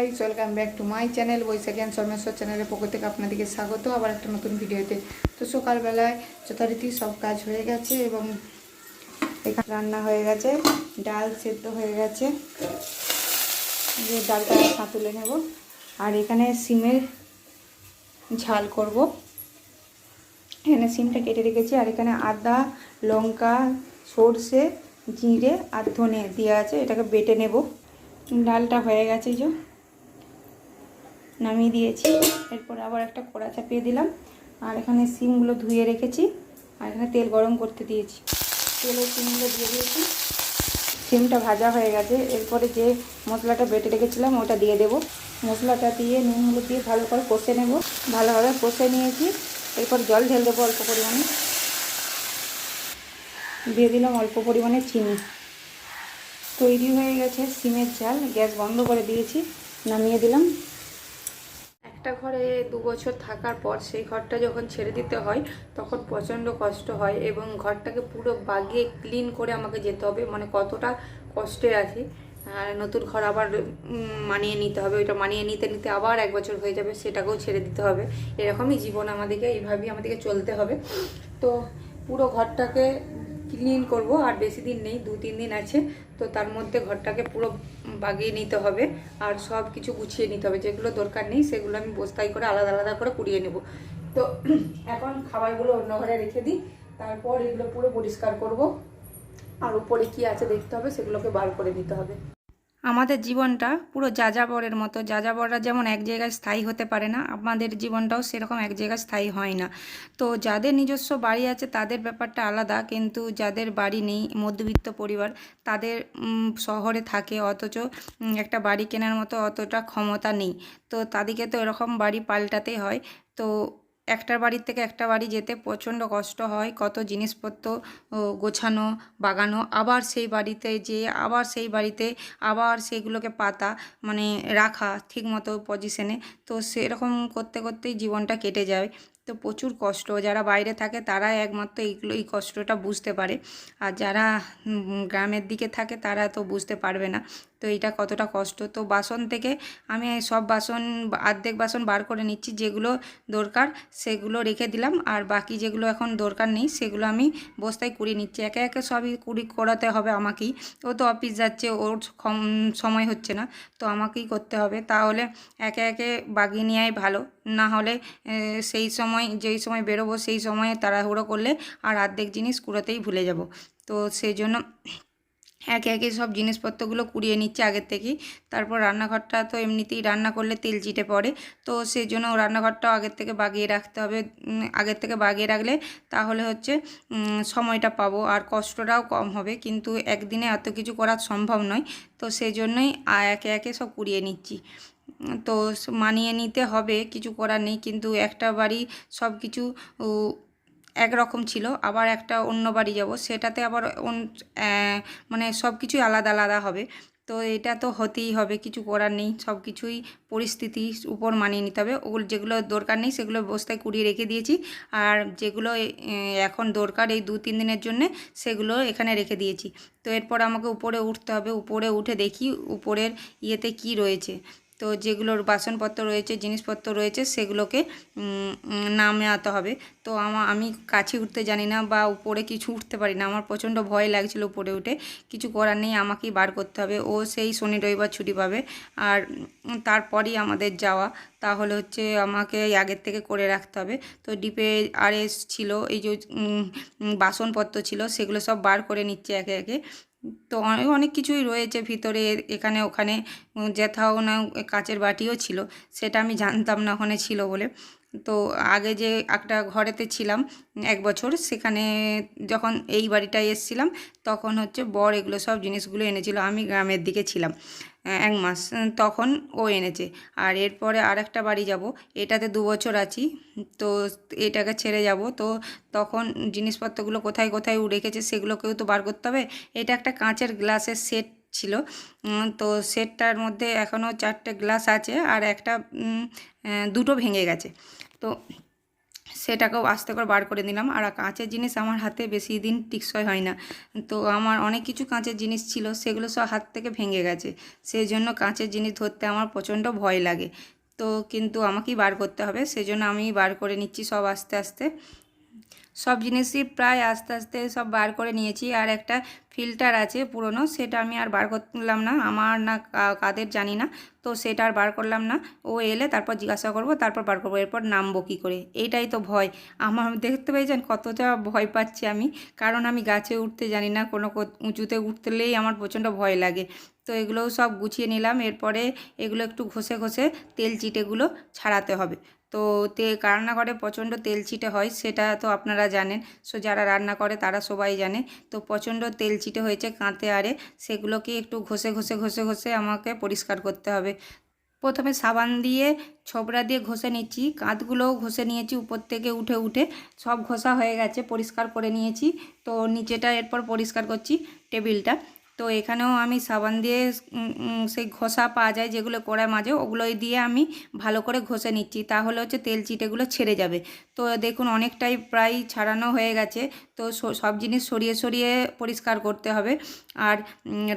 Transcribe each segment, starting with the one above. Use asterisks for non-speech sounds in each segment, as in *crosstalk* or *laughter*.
Guys welcome back to my channel Baishakhi and Sarmeshwar চ্যানেলের পক্ষ থেকে আপনাদেরকে স্বাগত। আবার একটা নতুন ভিডিওতে। তো সকালবেলায় যথারীতি সব কাজ হয়ে গেছে এবং এখানে রান্না হয়ে গেছে, ডাল সেদ্ধ হয়ে গেছে। যে ডালটা সাঁতুলে নেব। আর এখানে সিমের ঝাল করব। এখানে সিমটা কেটে রেখেছি। আর এখানে আদা, লঙ্কা, সর্ষে, জিরে আর ধনে দেওয়া আছে। এটাকে বেটে নেব। ডালটা হয়ে গেছে যে। নামিয়ে দিয়েছি। এরপর আবার একটা কড়া চাপিয়ে দিলাম। আর এখানে সিমগুলো ধুয়ে রেখেছি। আর এখানে তেল গরম করতে দিয়েছি। তেলে সিমগুলো দিয়ে দিয়েছি। সিমটা ভাজা হয়ে গেছে। এরপরে যে মশলাটা বেটে রেখেছিলাম, ওটা দিয়ে দেব। মশলাটা দিয়ে নুন, হলুদ দিয়ে ভালো করে কষে নেব। ভালোভাবে কষে নিয়েছি। এরপর জল ঢেলে দেবো অল্প পরিমাণে। দিয়ে দিলাম অল্প পরিমাণে চিনি। তৈরি হয়ে গেছে সিমের ঝাল গ্যাস বন্ধ করে দিয়েছি। নামিয়ে দিলাম। একটা ঘরে দু বছর থাকার পর সেই ঘরটা যখন ছেড়ে দিতে হয়, তখন প্রচণ্ড কষ্ট হয় এবং ঘরটাকে পুরো বাগিয়ে ক্লিন করে আমাকে যেতে হবে। মানে কতটা কষ্টে আছি। আর নতুন ঘর আবার মানিয়ে নিতে হবে। ওইটা মানিয়ে নিতে নিতে আবার এক বছর হয়ে যাবে, সেটাকেও ছেড়ে দিতে হবে। এরকমই জীবন আমাদেরকে, এইভাবেই আমাদেরকে চলতে হবে। তো পুরো ঘরটাকে ক্লিন করব, আর বেশি দিন নেই, দু তিন দিন আছে। তো তার মধ্যে ঘরটাকে পুরো বাগিয়ে নিতে হবে, আর সব কিছু গুছিয়ে নিতে হবে। যেগুলো দরকার নেই, সেগুলো আমি বস্তায় করে আলাদা আলাদা করে কুড়িয়ে নেব। তো *clears throat* এখন খাবারগুলো অন্য ঘরে রেখে দিই, তারপর এগুলো পুরো পরিষ্কার করব। আর উপরে কি আছে দেখতে হবে, সেগুলোকে বার করে নিতে হবে। আমাদের জীবনটা পুরো যাযাবরের মতো। যাযাবররা যেমন এক জায়গায় স্থায়ী হতে পারে না, আমাদের জীবনটাও সেরকম এক জায়গায় স্থায়ী হয় না। তো যাদের নিজস্ব বাড়ি আছে তাদের ব্যাপারটা আলাদা, কিন্তু যাদের বাড়ি নেই, মধ্যবিত্ত পরিবার, তাদের শহরে থাকে অথচ একটা বাড়ি কেনার মতো অতটা ক্ষমতা নেই। তো তাদেরকে তো এরকম বাড়ি পাল্টাতে হয়। তো একটার বাড়ির থেকে একটা বাড়ি যেতে প্রচণ্ড কষ্ট হয়, কত জিনিসপত্র গোছানো, বাগানো, আবার সেই বাড়িতে যেয়ে, আবার সেই বাড়িতে আবার সেইগুলোকে পাতা মানে রাখা ঠিকমতো পজিশনে তো সেরকম করতে করতেই জীবনটা কেটে যায়। তো প্রচুর কষ্ট। যারা বাইরে থাকে তারা একমাত্র এইগুলো, এই কষ্টটা বুঝতে পারে। আর যারা গ্রামের দিকে থাকে তারা তো বুঝতে পারবে না। তো এটা কতটা কষ্ট? তো বাসন থেকে আমি সব বাসন, অর্ধেক বাসন বার করে নিচ্ছি, যেগুলো দরকার সেগুলো রেখে দিলাম। আর বাকি যেগুলো এখন দরকার নেই, সেগুলো আমি বস্তায় কুড়িয়ে নিচ্ছি। একে একে সবই কুড়ি করাতে হবে আমাকেই। ও তো অফিস যাচ্ছে, ওর সময় হচ্ছে না, তো আমাকেই করতে হবে। তাহলে একে একে বাগিয়ে নেওয়াই ভালো। না হলে সেই সময়, যেই সময় বেরোবো সেই সময়ে তাড়াহুড়ো করলে আর অর্ধেক জিনিস কুড়োতেই ভুলে যাব। তো সেই জন্য একে একে সব জিনিসপত্রগুলো কুড়িয়ে নিচ্ছে আগের থেকেই। তারপর রান্নাঘরটা তো এমনিতেই রান্না করলে তেল চিটে পড়ে। তো সেই জন্য রান্নাঘরটাও আগের থেকে বাগিয়ে রাখতে হবে। আগের থেকে বাগিয়ে রাখলে তাহলে হচ্ছে সময়টা পাবো। আর কষ্টটাও কম হবে। কিন্তু একদিনে এত কিছু করা সম্ভব নয়। তো সেই জন্যই একে একে সব কুড়িয়ে নিচ্ছি। তো মানিয়ে নিতে হবে। কিছু করার নেই। কিন্তু একটা বাড়ি সব কিছু একরকম ছিল, আবার একটা অন্য বাড়ি যাব। সেটাতে আবার মানে সব কিছুই আলাদা আলাদা হবে। তো এটা তো হতেই হবে, কিছু করার নেই সব কিছুই পরিস্থিতির উপর মানিয়ে নিতে হবে। ওগুলো যেগুলো দরকার নেই, সেগুলো বস্তায় কুড়িয়ে রেখে দিয়েছি। আর যেগুলো এখন দরকার এই দু তিন দিনের জন্যে, সেগুলো এখানে রেখে দিয়েছি। তো এরপর আমাকে উপরে উঠতে হবে। উপরে উঠে দেখি উপরের ইয়েতে কি রয়েছে। তো যেগুলোর বাসনপত্র রয়েছে, জিনিসপত্র রয়েছে, সেগুলোকে নামাতে হবে। তো আমা, আমি কাছে উঠতে জানি না বা উপরে কিছু উঠতে পারি না। আমার প্রচণ্ড ভয় লাগছিল উপরে উঠে। কিছু করার নেই, আমাকেই বার করতে হবে। ও সেই শনি, রবিবার ছুটি পাবে। আর তারপরই আমাদের যাওয়া। তাহলে হচ্ছে আমাকে আগের থেকে করে রাখতে হবে। তো ডিপে আর এস ছিল, এই যে বাসনপত্র ছিল, সেগুলো সব বার করে নিচ্ছে একে একে। তো অনেক কিছুই রয়েছে ভিতরে, এখানে, ওখানে যেথাও না কাচের বাটিও ছিল, সেটা আমি জানতাম না ওখানে ছিল বলে। তো আগে যে একটা ঘরেতে ছিলাম এক বছর, সেখানে যখন এই বাড়িটায় এসেছিলাম, তখন হচ্ছে বর এগুলো সব জিনিসগুলো এনেছিল। আমি গ্রামের দিকে ছিলাম এক মাস তখন ও এনেছে। আর এরপরে আর একটা বাড়ি যাব, এটাতে দু বছর আছি, তো এটাকে ছেড়ে যাব। তো তখন জিনিসপত্রগুলো কোথায় কোথায় রেখেছে, সেগুলোকেও তো বার করতে হবে। এটা একটা কাঁচের গ্লাসের সেট ছিল। তো সেটটার মধ্যে এখনও চারটে গ্লাস আছে আর একটা দুটো ভেঙে গেছে। তো সেটাকেও আস্তে করে বার করে দিলাম আর কাঁচের জিনিস আমার হাতে বেশি দিন টিকসই হয় না। তো আমার অনেক কিছু কাঁচের জিনিস ছিল, সেগুলো সব হাত থেকে ভেঙে গেছে। সেই জন্য কাঁচের জিনিস ধরতে আমার প্রচণ্ড ভয় লাগে। তো কিন্তু আমাকেই বার করতে হবে। সেই জন্য আমি বার করে নিচ্ছি সব আস্তে আস্তে। সব জিনিসই প্রায় আস্তে আস্তে সব বার করে নিয়েছি। আর একটা ফিল্টার আছে পুরনো, সেটা আমি আর বার করলাম না। আমার না কাদের জানি না। তো সেটা আর বার করলাম না। ও এলে তারপর জিজ্ঞাসা করব, তারপর বার করব। এরপর নামবো কী করে? এইটাই তো ভয়। আমার *laughs* দেখতে পেয়েছেন কতটা ভয় পাচ্ছি আমি। কারণ আমি গাছে উঠতে জানি না, কোনো উঁচুতে উঠতেলেই আমার প্রচণ্ড ভয় লাগে। তো এগুলোও সব গুছিয়ে নিলাম। এরপরে এগুলো একটু ঘষে ঘষে তেল চিটেগুলো ছাড়াতে হবে। তো তে রান্নাঘরে প্রচণ্ড তেল চিটে হয়, সেটা তো আপনারা জানেন। সো, যারা রান্না করে তারা সবাই জানে। তো প্রচণ্ড তেল চিটে হয়েছে কাঁতে আরে সেগুলোকে একটু ঘষে ঘষে ঘষে ঘষে আমাকে পরিষ্কার করতে হবে। প্রথমে সাবান দিয়ে ছোবড়া দিয়ে ঘষে নিচ্ছি, কাঁধগুলোও ঘষে নিয়েছি উপর থেকে উঠে উঠে। সব ঘষা হয়ে গেছে, পরিষ্কার করে নিয়েছি। তো নিচেটা এরপর পরিষ্কার করছি টেবিলটা। তো এখানেও আমি সাবান দিয়ে সেই ঘষা পাওয়া যায় যেগুলো কড়াই মাঝে, ওগুলোই দিয়ে আমি ভালো করে ঘষে নিচ্ছি। তাহলে হচ্ছে তেল চিটেগুলো ছেড়ে যাবে। তো দেখুন, অনেকটাই প্রায় ছাড়ানো হয়ে গেছে। তো সব জিনিস সরিয়ে সরিয়ে পরিষ্কার করতে হবে। আর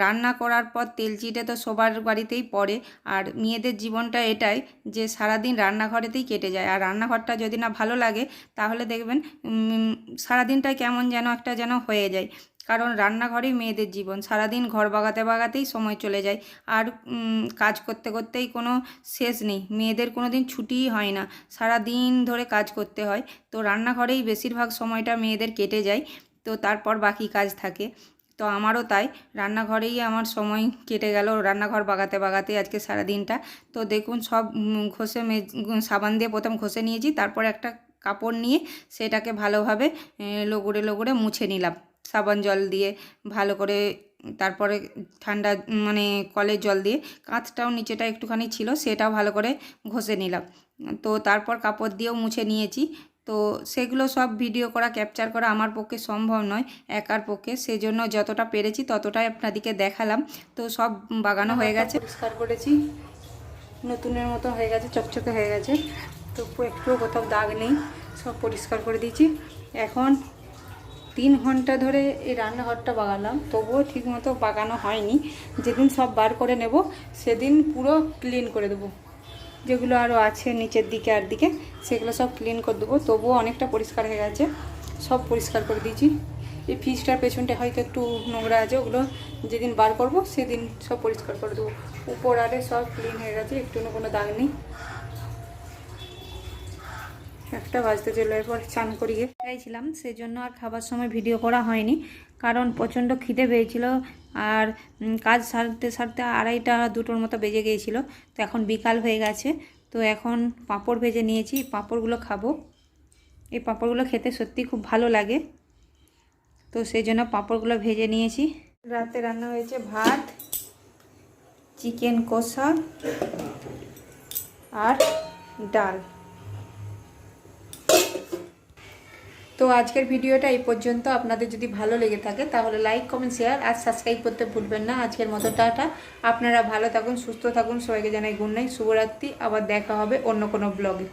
রান্না করার পর তেল চিটে তো সবার বাড়িতেই পড়ে। আর মেয়েদের জীবনটা এটাই যে সারাদিন রান্নাঘরেতেই কেটে যায়। আর রান্নাঘরটা যদি না ভালো লাগে, তাহলে দেখবেন সারাদিনটাই কেমন যেন একটা যেন হয়ে যায়। কারণ রান্নাঘরেই মেয়েদের জীবন। সারাদিন ঘর বাগাতে বাগাতেই সময় চলে যায়। আর কাজ করতে করতেই কোনো শেষ নেই। মেয়েদের কোনো দিন ছুটিই হয় না। সারা দিন ধরে কাজ করতে হয়। তো রান্নাঘরেই বেশিরভাগ সময়টা মেয়েদের কেটে যায়। তো তারপর বাকি কাজ থাকে। তো আমারও তাই। রান্নাঘরেই আমার সময় কেটে গেল। রান্নাঘর বাগাতে বাগাতে আজকে সারা দিনটা তো দেখুন, সব ঘষে মে সাবান দিয়ে প্রথম ঘষে নিয়েছি। তারপর একটা কাপড় নিয়ে সেটাকে ভালোভাবে লগড়ে লগড়ে মুছে নিলাম। সাবান জল দিয়ে ভালো করে তারপরে ঠান্ডা মানে কলের জল দিয়ে কাঁচটাও নিচেটা একটুখানি ছিল সেটাও ভালো করে ঘষে নিলাম। তো তারপর কাপড় দিয়েও মুছে নিয়েছি। তো সেগুলো সব ভিডিও করা ক্যাপচার করা আমার পক্ষে সম্ভব নয় একার পক্ষে। সেজন্য যতটা পেরেছি ততটাই আপনাদেরকে দেখালাম। তো সব বাগানো হয়ে গেছে। পরিষ্কার করেছি। নতুনের মতো হয়ে গেছে চকচকে হয়ে গেছে। তো একটুও কোথাও দাগ নেই সব পরিষ্কার করে দিয়েছি। এখন তিন ঘণ্টা ধরে এই রান্নাঘরটা বাগালাম, তবুও ঠিকমতো বাগানো হয়নি। যেদিন সব বার করে নেব, সেদিন পুরো ক্লিন করে দেবো। যেগুলো আরও আছে নিচের দিকে আর দিকে, সেগুলো সব ক্লিন করে দেবো। তবুও অনেকটা পরিষ্কার হয়ে গেছে, সব পরিষ্কার করে দিয়েছি। এই ফ্রিজটার পেছনটা হয়তো একটু নোংরা আছে, ওগুলো যেদিন বার করব, সেদিন সব পরিষ্কার করে দেবো। উপর আরে সব ক্লিন হয়ে গেছে একটু কোনো দাগ নেই। একটা বাজতে চলে এরপর চান করিয়ে চাইছিলাম সেই জন্য আর খাবার সময় ভিডিও করা হয়নি, কারণ প্রচণ্ড খিদে পেয়েছিল আর কাজ সারতে সারতে আড়াইটা দুটোর মতো বেজে গিয়েছিল, তো এখন বিকাল হয়ে গেছে, তো এখন পাঁপড় ভেজে নিয়েছি, পাঁপড়গুলো খাব। এই পাঁপড়গুলো খেতে সত্যি খুব ভালো লাগে, তো সেই জন্য পাঁপড়গুলো ভেজে নিয়েছি। রাতে রান্না হয়েছে ভাত, চিকেন কষা আর ডাল। তো আজকের ভিডিওটা এই পর্যন্ত। আপনাদের যদি ভালো লেগে থাকে, তাহলে লাইক কমেন্ট শেয়ার আর সাবস্ক্রাইব করতে ভুলবেন না। আজকের মতো টাটা। আপনারা ভালো থাকুন, সুস্থ থাকুন। সবাইকে জানাই গুড নাইট শুভরাত্রি। আবার দেখা হবে অন্য কোনো ব্লগে